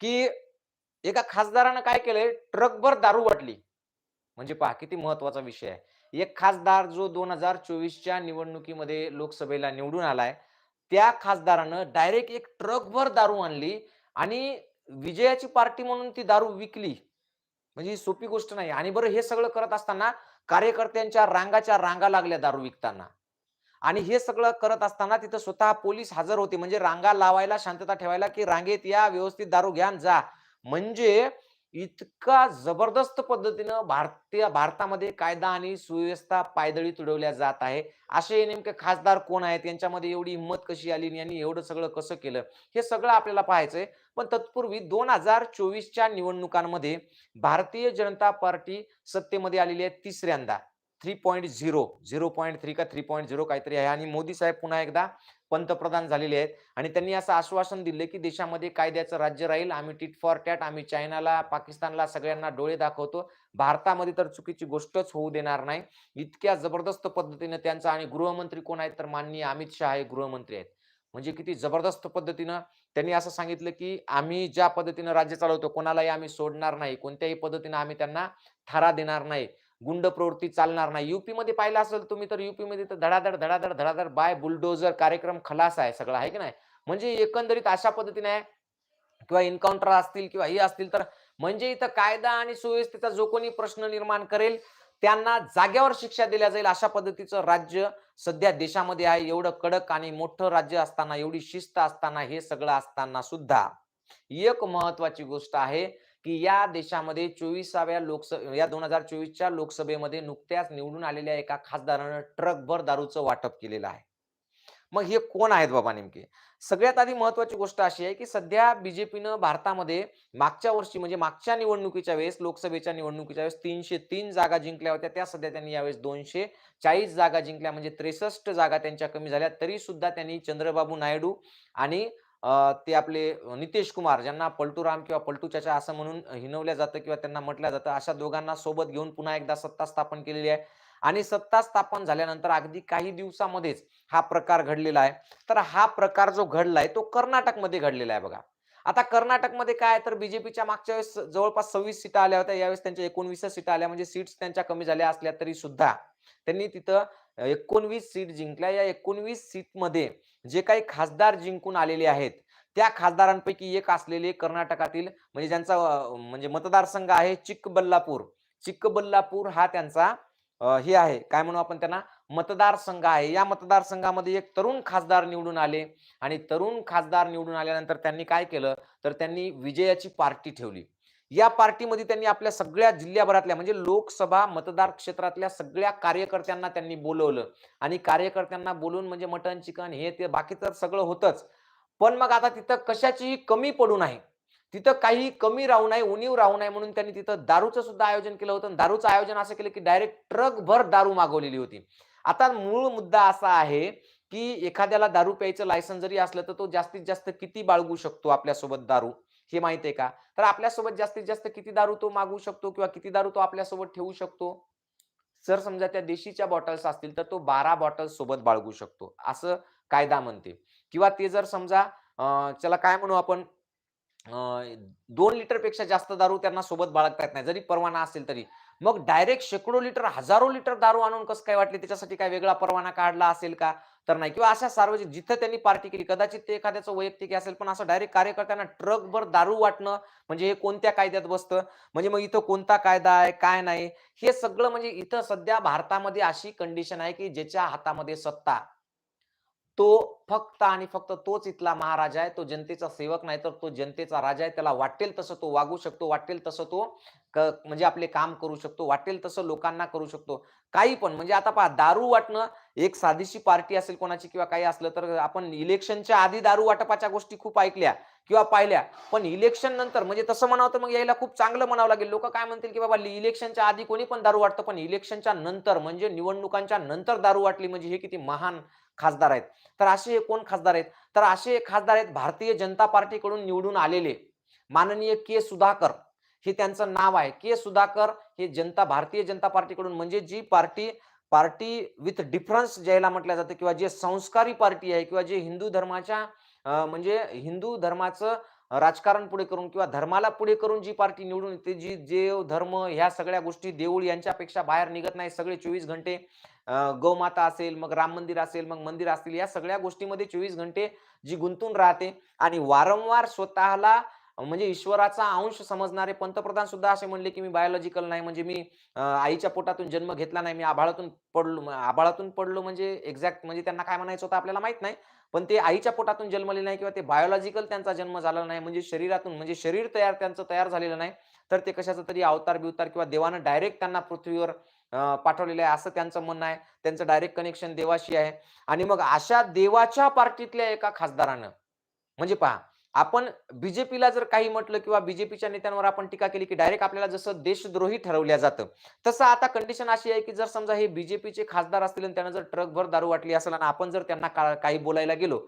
की एका खासदारानं काय केलंय ट्रकभर दारू वाटली. म्हणजे पहा किती महत्त्वाचा विषय आहे. एक खासदार जो 2024च्या निवडणुकीमध्ये लोकसभेला निवडून आलाय, त्या खासदारानं डायरेक्ट एक ट्रकभर दारू आणली आणि विजयाची पार्टी म्हणून ती दारू विकली. म्हणजे ही सोपी गोष्ट नाही आणि बरं हे सगळं करत असताना कार्यकर्त्यांच्या रांगाच्या रांगा लागल्या दारू विकताना. आणि हे सगळं करत असताना तिथं स्वतः पोलीस हजर होते. म्हणजे रांगा लावायला, शांतता ठेवायला, की रांगेत या, व्यवस्थित दारू घ्यान जा. म्हणजे इतका जबरदस्त पद्धतीनं भारतीय भारतामध्ये कायदा आणि सुव्यवस्था पायदळी तुडवल्या जात आहे. असे नेमके खासदार कोण आहेत? यांच्यामध्ये एवढी हिंमत कशी आली आणि यांनी एवढं सगळं कसं केलं? हे सगळं आपल्याला पाहायचंय. पण तत्पूर्वी 2024च्या निवडणुकांमध्ये भारतीय जनता पार्टी सत्तेमध्ये आलेली आहे तिसऱ्यांदा. 3.0 0.3 का 3.0 काहीतरी आहे आणि मोदी साहेब पुन्हा एकदा पंतप्रधान झालेले आहेत आणि त्यांनी असं आश्वासन दिलं, की देशामध्ये कायद्याचं राज्य राहील. आम्ही टिट फॉर टॅट, आम्ही चायनाला, पाकिस्तानला सगळ्यांना डोळे दाखवतो. भारतामध्ये तर चुकीची गोष्टच होऊ देणार नाही. इतक्या जबरदस्त पद्धतीनं त्यांचं आणि गृहमंत्री कोण आहेत? तर माननीय अमित शहा हे गृहमंत्री आहेत. म्हणजे किती जबरदस्त पद्धतीनं त्यांनी असं सांगितलं, की आम्ही ज्या पद्धतीनं राज्य चालवतो, कोणालाही आम्ही सोडणार नाही. कोणत्याही पद्धतीनं आम्ही त्यांना थारा देणार नाही. गुंड प्रवृत्ती चालणार नाही. यूपीमध्ये पाहिलं असेल तुम्ही तर यूपीमध्ये तर धडाधड, धडाधड, धडाधड बाय बुलडोजर कार्यक्रम खलास आहे सगळा, आहे की नाही? म्हणजे एकंदरीत अशा पद्धतीने आहे किंवा एन्काउंटर असतील किंवा हे असतील तर म्हणजे इथं कायदा आणि सुव्यवस्थेचा जो कोणी प्रश्न निर्माण करेल, त्यांना जागेवर शिक्षा दिल्या जाईल अशा पद्धतीचं राज्य सध्या देशामध्ये आहे. एवढं कडक आणि मोठं राज्य असताना, एवढी शिस्त असताना, हे सगळं असताना सुद्धा एक महत्वाची गोष्ट आहे, की या देशामध्ये 24व्या लोकसभे या 2024च्या लोकसभेमध्ये नुकत्याच निवडून आलेल्या एका खासदारानं ट्रकभर दारूचं वाटप केलेलं आहे. मग हे कोण आहेत बाबा नेमके? सगळ्यात आधी महत्त्वाची गोष्ट अशी आहे, की सध्या बी जेपीनं भारतामध्ये मागच्या वर्षी म्हणजे मागच्या निवडणुकीच्या वेळेस, लोकसभेच्या निवडणुकीच्या वेळेस 303 जागा जिंकल्या होत्या. त्या सध्या त्यांनी यावेळेस 240 जागा जिंकल्या म्हणजे 63 जागा त्यांच्या कमी झाल्या. तरीसुद्धा त्यांनी चंद्रबाबू नायडू आणि ते आपले नितेश कुमार ज्यांना पलटूराम किंवा पलटू चाचा असं म्हणून हिणवलं जातं किंवा त्यांना म्हटलं जातं. अशा दोघांना सोबत घेऊन पुन्हा एकदा सत्ता स्थापन केलेली आहे आणि सत्ता स्थापन झाल्यानंतर अगदी काही दिवसामध्येच हा प्रकार घडलेला आहे. तर हा प्रकार जो घडलाय तो कर्नाटकमध्ये घडलेला आहे बघा. आता कर्नाटकमध्ये काय तर बी-जे-पीच्या मागच्या वेळेस जवळपास 26 सीटा आल्या होत्या. यावेळेस त्यांच्या 19च सीटा आल्या म्हणजे सीट्स त्यांच्या कमी झाल्या असल्या तरी सुद्धा त्यांनी तिथं 19 सीट जिंकल्या. या 19 सीटमध्ये जे काही खासदार जिंकून आलेले आहेत, त्या खासदारांपैकी एक असलेले कर्नाटकातील म्हणजे ज्यांचा म्हणजे मतदारसंघ आहे चिक्कबल्लापूर. चिक्कबल्लापूर हा त्यांचा हे आहे काय म्हणू आपण त्यांना मतदारसंघ आहे. या मतदारसंघामध्ये एक तरुण खासदार निवडून आले आणि तरुण खासदार निवडून आल्यानंतर त्यांनी काय केलं, तर त्यांनी विजयाची पार्टी ठेवली. या पार्टीमध्ये त्यांनी आपल्या सगळ्या जिल्ह्याभरातल्या म्हणजे लोकसभा मतदार क्षेत्रातल्या सगळ्या कार्यकर्त्यांना त्यांनी बोलवलं आणि कार्यकर्त्यांना बोलवून म्हणजे मटन चिकन हे ते बाकी तर सगळं होतंच. पण मग आता तिथं कशाचीही कमी पडू नये. तिथं काही कमी राहू नये, उणीव राहू नये म्हणून त्यांनी तिथं दारूचं सुद्धा आयोजन केलं होतं दारूचं आयोजन असं केलं, की डायरेक्ट ट्रकभर दारू मागवलेली होती. आता मूळ मुद्दा असा आहे, की एखाद्याला दारू प्यायचं लायसन जरी असलं, तर तो जास्तीत जास्त किती बाळगू शकतो आपल्यासोबत दारू, हे माहीत आहे का? तर आपल्यासोबत जास्तीत जास्त किती दारू तो मागू शकतो किंवा किती दारू तो आपल्यासोबत ठेवू शकतो? जर समजा त्या देशीच्या बॉटल्स असतील, तर तो 12 बॉटल्स सोबत बाळगू शकतो, असं कायदा म्हणते. किंवा ते जर समजा त्याला काय म्हणू आपण दोन लिटरपेक्षा जास्त दारू त्यांना सोबत बाळगता येत नाही, जरी परवाना असेल तरी. मग डायरेक्ट शेकडो लिटर, हजारो लिटर दारू आणून कसं काय वाटले त्याच्यासाठी काय वेगळा परवाना काढला असेल का? तर नाही किंवा अशा सार्वजनिक जिथं त्यांनी पार्टी केली, कदाचित ते एखाद्याचं वैयक्तिक असेल, पण असं डायरेक्ट कार्यकर्त्यांना ट्रकभर दारू वाटणं, म्हणजे हे कोणत्या कायद्यात बसतं? म्हणजे मग इथं कोणता कायदा आहे, काय नाही? हे सगळं म्हणजे इथं सध्या भारतामध्ये अशी कंडिशन आहे, की ज्याच्या हातामध्ये सत्ता तो फक्त आणि फक्त तोच इथला महाराजा आहे. तो जनतेचा सेवक नाही, तर तो जनतेचा राजा आहे. त्याला वाटेल तसं तो वागू शकतो, वाटेल तसं तो क म्हणजे आपले काम करू शकतो, वाटेल तसं लोकांना करू शकतो. काही पण म्हणजे आता पहा दारू वाटणं एक साधीशी पार्टी असेल कोणाची किंवा काही असलं, तर आपण इलेक्शनच्या आधी दारू वाटपाच्या गोष्टी खूप ऐकल्या किंवा पाहिल्या. पण इलेक्शन नंतर म्हणजे तसं म्हणावं तर मग यायला खूप चांगलं म्हणावं लागेल. लोक काय म्हणतील, की बाबा इलेक्शनच्या आधी कोणी पण दारू वाटतं, पण इलेक्शनच्या नंतर म्हणजे निवडणुकांच्या नंतर दारू वाटली म्हणजे हे किती महान खासदार आहेत. तर असे हे कोण खासदार आहेत? तर असे खासदार आहेत भारतीय जनता पार्टीकडून निवडून आलेले माननीय के. सुधाकर हे त्यांचं नाव आहे. के. सुधाकर हे जनता भारतीय जनता पार्टीकडून म्हणजे जी पार्टी पार्टी विथ डिफरन्स ज्याला म्हटलं जातं किंवा जे संस्कारी पार्टी आहे किंवा जे हिंदू धर्माच्या म्हणजे हिंदू धर्माचं राजकारण पुढे करून किंवा धर्माला पुढे करून जी पार्टी निवडून येते जी देव धर्म ह्या सगळ्या गोष्टी देऊळ यांच्यापेक्षा बाहेर निघत नाही सगळे चोवीस घंटे गौमाता असेल मग राम मंदिर असेल मग मंदिर असतील या सगळ्या गोष्टीमध्ये चोवीस घंटे जी गुंतून राहते आणि वारंवार स्वतःला म्हणजे ईश्वराचा अंश समजणारे पंतप्रधान सुद्धा असे म्हणले की मी बायोलॉजिकल नाही म्हणजे मी आईच्या पोटातून जन्म घेतला नाही मी आभाळातून पडलो आभाळातून पडलो म्हणजे एक्झॅक्ट म्हणजे त्यांना काय म्हणायचं होतं आपल्याला माहीत नाही पण ते आईच्या पोटातून जन्मले नाही किंवा ते बायोलॉजिकल त्यांचा जन्म झाला नाही म्हणजे शरीरातून म्हणजे शरीर तयार त्यांचं तयार झालेलं नाही तर ते कशाचं तरी अवतार बिवतार किंवा देवानं डायरेक्ट त्यांना पृथ्वीवर पाठवलेलं आहे असं त्यांचं म्हणणं आहे त्यांचं डायरेक्ट कनेक्शन देवाशी आहे. आणि मग अशा देवाच्या पार्टीतल्या एका खासदारानं म्हणजे पहा आपण बीजेपीला जर काही म्हटलं किंवा बीजेपीच्या नेत्यांवर आपण टीका केली की डायरेक्ट आपल्याला जसं देशद्रोही ठरवल्या जातं तसं आता कंडिशन अशी आहे की जर समजा हे बीजेपीचे खासदार असतील आणि त्यांना जर ट्रकभर दारू वाटली असेल आणि आपण जर त्यांना काही बोलायला गेलो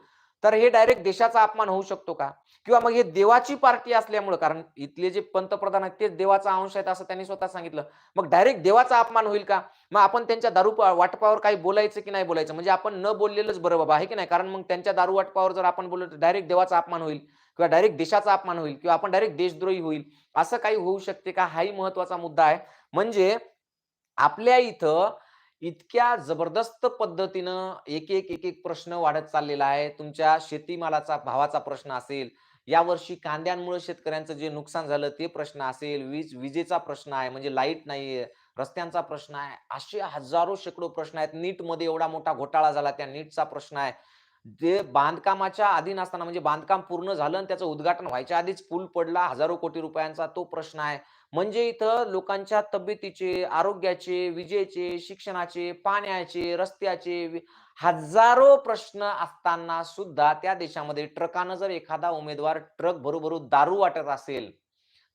तर हे डायरेक्ट देशाचा अपमान होऊ शकतो का? किंवा मग हे देवाची पार्टी असल्यामुळं कारण इथले जे पंतप्रधान आहेत तेच देवाचा अंश आहेत असं त्यांनी स्वतः सांगितलं. मग डायरेक्ट देवाचा अपमान होईल का? मग आपण त्यांच्या दारू वाटपावर काही बोलायचं की नाही बोलायचं? म्हणजे आपण न बोललेलंच बरं बाबा आहे की नाही? कारण मग त्यांच्या दारू वाटपावर जर आपण बोललो तर डायरेक्ट देवाचा अपमान होईल किंवा डायरेक्ट देशाचा अपमान होईल किंवा आपण डायरेक्ट देशद्रोही होईल? असं काही होऊ शकते का? हाही महत्त्वाचा मुद्दा आहे. म्हणजे आपल्या इथं इतक्या जबरदस्त पद्धतीनं एक एक एक एक प्रश्न वाढत चाललेला आहे. तुमच्या शेतीमालाचा भावाचा प्रश्न असेल यावर्षी कांद्यांमुळे शेतकऱ्यांचं जे नुकसान झालं ते प्रश्न असेल वीज विजेचा प्रश्न आहे म्हणजे लाइट नाहीये रस्त्यांचा प्रश्न आहे असे हजारो शेकडो प्रश्न आहेत. नीटमध्ये एवढा मोठा घोटाळा झाला त्या नीटचा प्रश्न आहे. जे बांधकामाच्या अधीन असताना म्हणजे बांधकाम पूर्ण झालं आणि त्याचं उद्घाटन व्हायच्या आधीच पूल पडला हजारो कोटी रुपयांचा तो प्रश्न आहे. म्हणजे इथं लोकांच्या तब्येतीचे आरोग्याचे विजेचे शिक्षणाचे पाण्याचे रस्त्याचे हजारो प्रश्न असताना सुद्धा त्या देशामध्ये ट्रकानं जर एखादा उमेदवार ट्रक भरू दारू वाटत असेल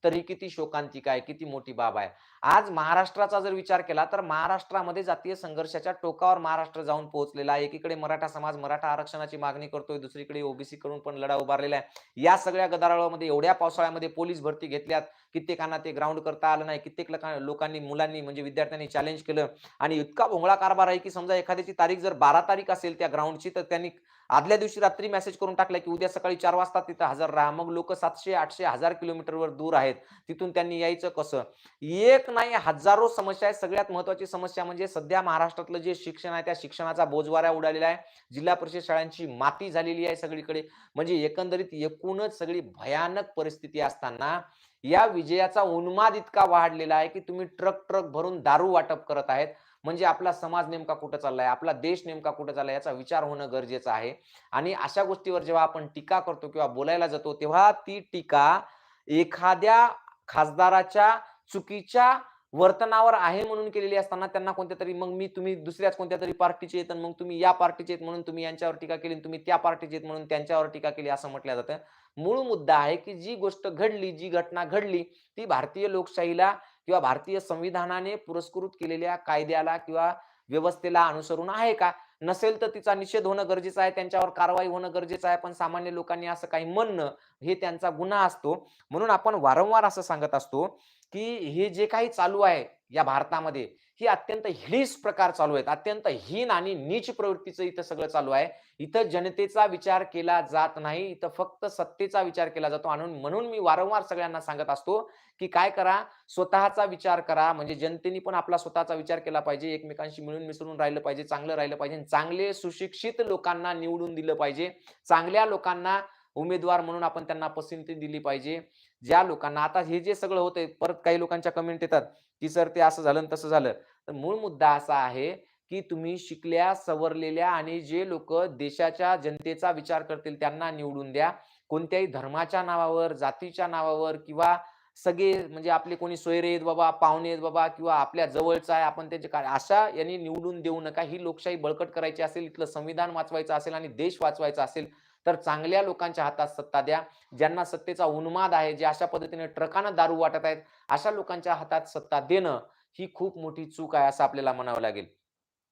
तर ही किती शोकांतिका आहे किती मोठी बाब आहे. आज महाराष्ट्राचा जर विचार केला तर महाराष्ट्रामध्ये जातीय संघर्षाच्या टोकावर महाराष्ट्र जाऊन पोहोचलेला आहे. एकीकडे मराठा समाज मराठा आरक्षणाची मागणी करतोय दुसरीकडे ओबीसी कडून पण लढा उभारलेला आहे. या सगळ्या गदारोळामध्ये एवढ्या पावसाळ्यामध्ये पोलीस भरती घेतल्यात. कित्येकांना ते ग्राउंड करता आलं नाही. कित्येक लोकांनी मुलांनी म्हणजे विद्यार्थ्यांनी चॅलेंज केलं. आणि इतका भोंगळा कारभार आहे की समजा एखाद्याची तारीख जर बारा तारीख असेल त्या ग्राउंडची तर त्यांनी आदल्या दिवशी रात्री मेसेज करून टाकला की उद्या सकाळी चार वाजता तिथं हजर राहा. मग लोक सातशे आठशे हजार किलोमीटरवर दूर आहेत. तिथून त्यांनी यायचं कसं? एक नाही हजारो समस्या आहेत. सगळ्यात महत्वाची समस्या म्हणजे सध्या महाराष्ट्रातलं जे शिक्षण आहे त्या शिक्षणाचा बोजवाऱ्या उडालेला आहे. जिल्हा परिषद शाळांची माती झालेली आहे सगळीकडे. म्हणजे एकंदरीत एकूणच सगळी भयानक परिस्थिती असताना या विजयाचा उन्माद इतका वाढलेला आहे की तुम्ही ट्रक ट्रक भरून दारू वाटप करत आहेत. म्हणजे आपला समाज नेमका कुठं चाललाय आपला देश नेमका कुठं चाललाय याचा विचार होणं गरजेचं आहे. आणि अशा गोष्टीवर जेव्हा आपण टीका करतो किंवा बोलायला जातो तेव्हा ती टीका एखाद्या खासदाराच्या चुकीच्या वर्तनावर आहे म्हणून केलेली असताना त्यांना कोणत्या तरी मग मी तुम्ही दुसऱ्याच कोणत्या तरी पार्टीचे आहेत आणि मग तुम्ही या पार्टीचे आहेत म्हणून तुम्ही यांच्यावर टीका केली तुम्ही त्या पार्टीचे आहेत म्हणून त्यांच्यावर टीका केली असं म्हटलं जातं. मूळ मुद्दा आहे की जी गोष्ट घडली जी घटना घडली ती भारतीय लोकशाहीला किंवा भारतीय संविधानाने पुरस्कृत केलेल्या कायद्याला किंवा व्यवस्थेला अनुसरून आहे का? नसेल तर तिचा निषेध होणं गरजेचं आहे त्यांच्यावर कारवाई होणं गरजेचं आहे पण सामान्य लोकांनी असं काही म्हणणं हे त्यांचा गुन्हा असतो. म्हणून आपण वारंवार असं सांगत असतो की हे जे काही चालू आहे या भारतामध्ये ही अत्यंत हिडीस प्रकार चालू आहेत. अत्यंत हीन आणि नीच प्रवृत्तीचं इथं सगळं चालू आहे. इथं जनतेचा विचार केला जात नाही. इथं फक्त सत्तेचा विचार केला जातो. आणि म्हणून मी वारंवार सगळ्यांना सांगत असतो की काय करा? स्वतःचा विचार करा. म्हणजे जनतेने पण आपला स्वतःचा विचार केला पाहिजे. एकमेकांशी मिळून मिसळून राहिलं पाहिजे. चांगलं राहिलं पाहिजे. चांगले सुशिक्षित लोकांना निवडून दिलं पाहिजे. चांगल्या लोकांना उमेदवार म्हणून आपण त्यांना पसंती दिली पाहिजे. ज्या लोकांना आता हे जे सगळं होतंय परत काही लोकांच्या कमेंट येतात की सर ते असं झालं आणि तसं झालं. तर मूळ मुद्दा असा आहे की तुम्ही शिकल्या सवरलेल्या आणि जे लोक देशाच्या जनतेचा विचार करतील त्यांना निवडून द्या. कोणत्याही धर्माच्या नावावर जातीच्या नावावर किंवा सगळे म्हणजे आपले कोणी सोयरे आहेत बाबा पाहुणे आहेत बाबा किंवा आपल्या जवळचा आहे आपण त्यांचे काय अशा यांनी निवडून देऊ नका. ही लोकशाही बळकट करायची असेल इथलं संविधान वाचवायचं असेल आणि देश वाचवायचा असेल तर चांगल्या लोकांच्या हातात सत्ता द्या. ज्यांना सत्तेचा उन्माद आहे जे अशा पद्धतीने ट्रकानं दारू वाटत आहेत अशा लोकांच्या हातात सत्ता देणं ही खूप मोठी चूक आहे असं आपल्याला म्हणावं लागेल.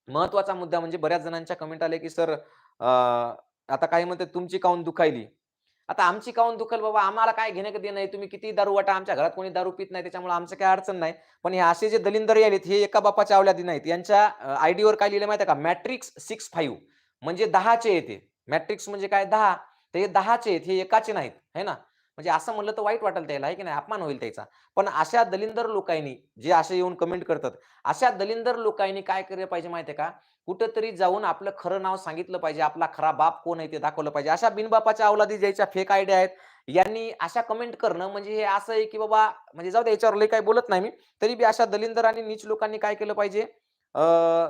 महत्त्वाचा मुद्दा म्हणजे बऱ्याच जणांच्या कमेंट आले की सर आता काही म्हणते तुमची काऊन दुखायली? आता आमची काऊन दुखल बाबा आम्हाला काय घेणं कधी देणं तुम्ही किती दारू वाटा आमच्या घरात कोणी दारू पित नाही त्याच्यामुळे आमचं काही अडचण नाही. पण हे असे जे दलिंदर आलेत हे एका बापाच्या आवल्यादी नाहीत यांच्या आयडीवर काय लिहिलं माहिती आहे का? Matrix six five. म्हणजे दहाचे येते मॅट्रिक्स म्हणजे काय? दहा. तर हे दहाचे आहेत हे एकाचे नाहीत है ना? म्हणजे असं म्हणलं तर वाईट वाटेल त्याला आहे की नाही? अपमान होईल त्याचा. पण अशा दलिंदर लोकांनी जे असे येऊन कमेंट करतात अशा दलिंदर लोकांनी काय केलं पाहिजे माहितीये का? कुठंतरी जाऊन आपलं खरं नाव सांगितलं पाहिजे आपला खरा बाप कोण आहे ते दाखवलं पाहिजे. अशा बिनबापाच्या अवलादी ज्याच्या फेक आयडिया आहेत यांनी अशा कमेंट करणं म्हणजे हे असं आहे की बाबा म्हणजे जाऊ दे याच्यावर काही बोलत नाही मी तरी बी अशा दलिंदर आणि नीच लोकांनी काय केलं पाहिजे?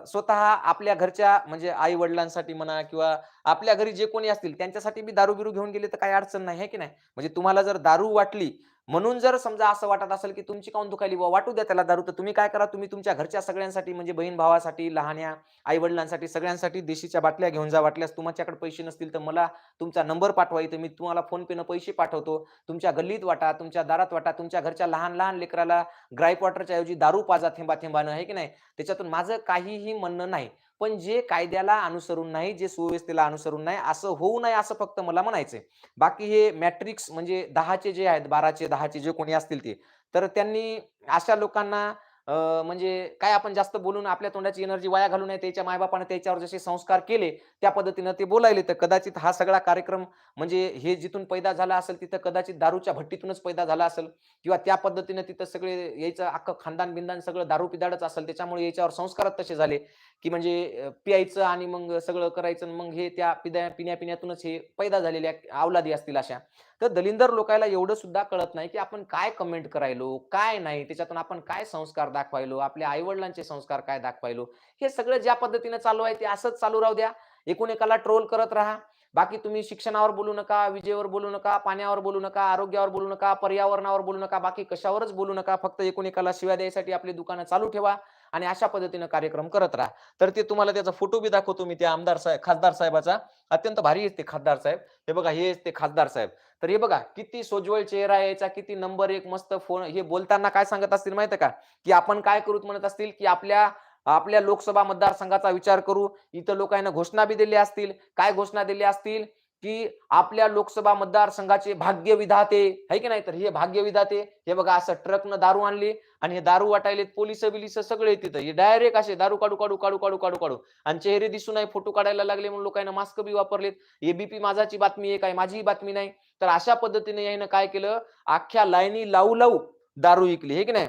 स्वतः आपल्या घरच्या म्हणजे आई वडिलांसाठी म्हणा किंवा आपल्या घरी जे कोणी असतील त्यांच्यासाठी बी दारू बिरू घेऊन गेले तर काही अडचण नाही आहे की नाही? म्हणजे तुम्हाला जर दारू वाटली म्हणून जर समजा असं वाटत असेल की तुमची काऊन दुखायली बुवा वाटू द्या त्याला दारू तर. तुम्ही काय करा तुम्ही तुमच्या घरच्या सगळ्यांसाठी म्हणजे बहीण भावासाठी लहान्या आई वडिलांसाठी सगळ्यांसाठी देशीच्या बाटल्या घेऊन जा वाटल्यास तुमच्याकडे पैसे नसतील तर मला तुमचा नंबर पाठवा इथे. मी तुम्हाला फोन पेनं पैसे पाठवतो. तुमच्या गल्लीत वाटा तुमच्या दारात वाटा तुमच्या घरच्या लहान लहान लेकराला ग्राईप वॉटरच्या ऐवजी दारू पाजा थेंबा थेंबानं आहे की नाही? त्याच्यातून माझं काहीही म्हणणं नाही. पण जे कायद्याला अनुसरून नाही जे सुव्यवस्थेला अनुसरून नाही असं होऊ नये असं फक्त मला म्हणायचंय. बाकी हे मॅट्रिक्स म्हणजे दहाचे जे आहेत बाराचे दहाचे जे कोणी असतील ते तर त्यांनी अशा लोकांना म्हणजे काय आपण जास्त बोलून आपल्या तोंडाची एनर्जी वाया घालू नये त्याच्या मायबापाने त्याच्यावर जसे संस्कार केले त्या पद्धतीनं ते बोलायले. तर कदाचित हा सगळा कार्यक्रम म्हणजे हे जिथून पैदा झाला असेल तिथं कदाचित दारूच्या भट्टीतूनच पैदा झाला असेल किंवा त्या पद्धतीनं तिथं सगळे यायचं अख्खं खानदान बिंदान सगळं दारू पिदाडच असेल त्याच्यामुळे याच्यावर संस्कारच तसे झाले. की म्हणजे पियायचं प्यायचं आणि मग सगळं करायचं मग हे त्या पिद्या पिण्या पिण्यातूनच हे पैदा झालेल्या अवलादी असतील अशा. तर दलिंदर लोकायला एवढं सुद्धा कळत नाही की आपण काय कमेंट करायलो काय नाही त्याच्यातून आपण काय संस्कार दाखवायलो आपल्या आईवडिलांचे संस्कार काय दाखवायलो हे सगळं ज्या पद्धतीने चालू आहे ते असंच चालू राहू द्या. एकूण एकाला ट्रोल करत राहा. बाकी तुम्ही शिक्षणावर बोलू नका विजेवर बोलू नका पाण्यावर बोलू नका आरोग्यावर बोलू नका पर्यावरणावर बोलू नका बाकी कशावरच बोलू नका. फक्त एकूण एकाला शिव्या द्यायसाठी आपली दुकानं चालू ठेवा आणि अशा पद्धतीनं कार्यक्रम करत राहा. तर ते तुम्हाला त्याचा फोटो बी दाखवतो मी त्या आमदार साहेब खासदार साहेबाचा. अत्यंत भारी आहे ते खासदार साहेब. हे बघा हे ते खासदार साहेब. तर हे बघा किती सोज्वळ चेहरा यायचा किती नंबर एक मस्त फोन हे बोलताना काय सांगत असतील माहिती आहे का? की आपण काय करूत म्हणत असतील की आपल्या आपल्या लोकसभा मतदारसंघाचा विचार करू. इथं लोकांना घोषणा बी दिल्या असतील. काय घोषणा दिल्या असतील? की आपल्या लोकसभा मतदारसंघाचे भाग्य विधाते है की नाही? तर हे भाग्य विधाते हे बघा असं ट्रकनं दारू आणली आणि हे दारू वाटायलेत पोलीस बिलिस सगळे तिथं. हे डायरेक्ट असे दारू काढू काढू काढू काढू काढू काढू. आणि चेहरे दिसू नाही फोटो काढायला लागले म्हणून लोकांना मास्क बी वापरलेत. एबीपी माझाची बातमी आहे काय बातमी नाही. तर अशा पद्धतीने यानं काय केलं? अख्ख्या लाईनी लावू लावू दारू विकली. हे की नाही?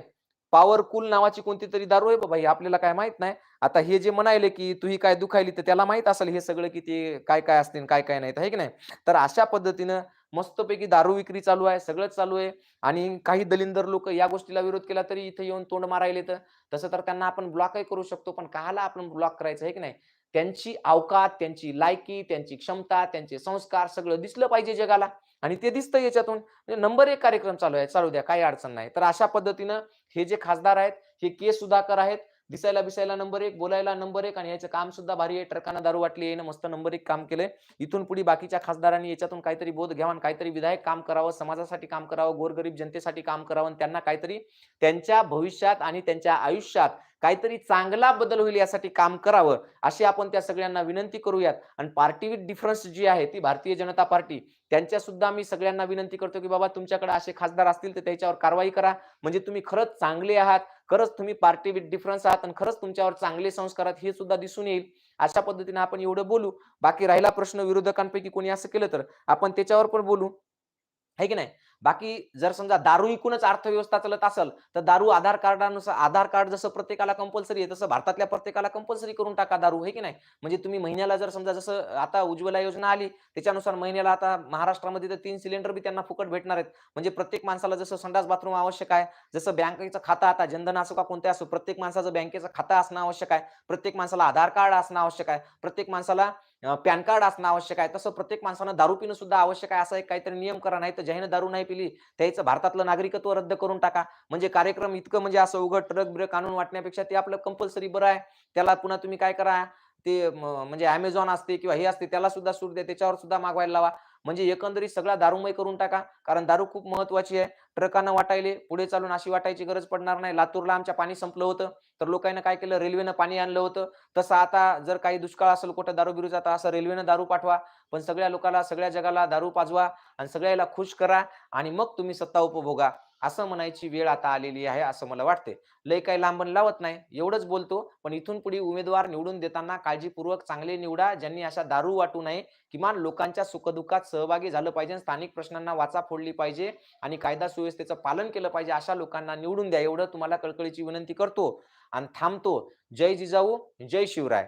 पॉवर कूल नावाची कोणती तरी दारू आहे बाबा हे आपल्याला काय माहीत नाही. आता हे जे म्हणायले की तू ही काय दुखायली तर त्याला माहीत असेल हे सगळं की ते काय काय असतील काय काय नाही हे की नाही? तर अशा पद्धतीनं मस्तपैकी दारू विक्री चालू आहे सगळंच चालू आहे. आणि काही दलिंदर लोक या गोष्टीला विरोध केला तरी इथे येऊन तोंड मारायले तर तसं तर त्यांना आपण ब्लॉकही करू शकतो पण काहाला आपण ब्लॉक करायचं आहे की नाही? त्यांची अवकात त्यांची लायकी त्यांची क्षमता त्यांचे संस्कार सगळं दिसलं पाहिजे जगाला. आणि ते दिसतं याच्यातून. म्हणजे नंबर एक कार्यक्रम चालू आहे चालू द्या काही अडचण नाही. तर अशा पद्धतीनं हे जे खासदार आहेत हे के सुधाकर आहेत दिसायला बिसायला नंबर एक बोलायला नंबर एक आणि याचं काम सुद्धा भारी आहे. ट्रकांना दारू वाटली येणं मस्त नंबर एक काम केलंय. इथून पुढे बाकीच्या खासदारांनी याच्यातून काहीतरी बोध घ्यावा आणि काहीतरी विधायक काम करावं समाजासाठी काम करावं गोरगरीब जनतेसाठी काम करावं आणि त्यांना काहीतरी त्यांच्या भविष्यात आणि त्यांच्या आयुष्यात काहीतरी चांगला बदल होईल यासाठी काम करावं अशी आपण त्या सगळ्यांना विनंती करूयात. आणि पार्टी विथ डिफरन्स जी आहे ती भारतीय जनता पार्टी त्यांच्या सुद्धा मी सगळ्यांना विनंती करतो की बाबा तुमच्याकडे असे खासदार असतील तर त्याच्यावर कारवाई करा. म्हणजे तुम्ही खरंच चांगले आहात खरंच तुम्ही पार्टी विथ डिफरन्स आहात आणि खरंच तुमच्यावर चांगले संस्कार आहेत हे सुद्धा दिसून येईल. अशा पद्धतीने आपण एवढं बोलू. बाकी राहिला प्रश्न विरोधकांपैकी कोणी असं केलं तर आपण त्याच्यावर पण बोलू. आहे की नाही? बाकी जर समजा दारू इकूनच अर्थव्यवस्था चालत असेल तर दारू आधार कार्डानुसार आधार कार्ड जसं प्रत्येकाला कंपल्सरी आहे तसं भारतातल्या प्रत्येकाला कंपल्सरी करून टाका दारू हे की नाही? म्हणजे तुम्ही महिन्याला जर समजा जसं आता उज्ज्वला योजना आली त्याच्यानुसार महिन्याला आता महाराष्ट्रामध्ये तर तीन सिलेंडर बी त्यांना फुकट भेटणार आहेत. म्हणजे प्रत्येक माणसाला जसं संडास बाथरूम आवश्यक आहे जसं बँकेचं खातं आता जनधन असो का कोणत्या असो प्रत्येक माणसाचं बँकेचं खातं असणं आवश्यक आहे प्रत्येक माणसाला आधार कार्ड असणं आवश्यक आहे प्रत्येक माणसाला पॅन कार्ड असणं आवश्यक आहे. तसं प्रत्येक माणसानं दारू पिणं सुद्धा आवश्यक आहे. असा एक काहीतरी नियम करा नाही तर ज्याने दारू नाही पिली त्याचं भारतातलं नागरिकत्व रद्द करून टाका. म्हणजे कार्यक्रम इतकं म्हणजे असं उघड ट्रक ब्रक आणून वाटण्यापेक्षा ते आपलं कंपल्सरी बरं आहे. त्याला पुन्हा तुम्ही काय करा ते म्हणजे अमेझॉन असते किंवा हे असते त्याला सुद्धा सूट द्या त्याच्यावर सुद्धा मागवायला लावा. म्हणजे एकंदरीत सगळा दारूमय करून टाका. कारण दारू खूप महत्वाची आहे. ट्रकानं वाटायले पुढे चालून अशी वाटायची गरज पडणार नाही. लातूरला आमच्या पाणी संपलं होतं तर लोकांना काय केलं? रेल्वेनं पाणी आणलं होतं. तसं आता जर काही दुष्काळ असेल कुठं दारू बिरू जाता असं रेल्वेनं दारू पाठवा. पण सगळ्या लोकांना सगळ्या जगाला दारू पाजवा आणि सगळ्याला खुश करा आणि मग तुम्ही सत्ता उपभोगा. असं म्हणायची वेळ आता आलेली आहे असं मला वाटते लय काही लांबण लावत नाही एवढंच बोलतो पण इथून पुढे उमेदवार निवडून देताना काळजीपूर्वक चांगले निवडा ज्यांनी अशा दारू वाटू नये किमान लोकांच्या सुखदुःखात सहभागी झालं पाहिजे स्थानिक प्रश्नांना वाचा फोडली पाहिजे आणि कायदा सुव्यवस्थेचं पालन केलं पाहिजे अशा लोकांना निवडून द्या एवढं तुम्हाला कळकळीची विनंती करतो आणि थांबतो. जय जिजाऊ जय शिवराय.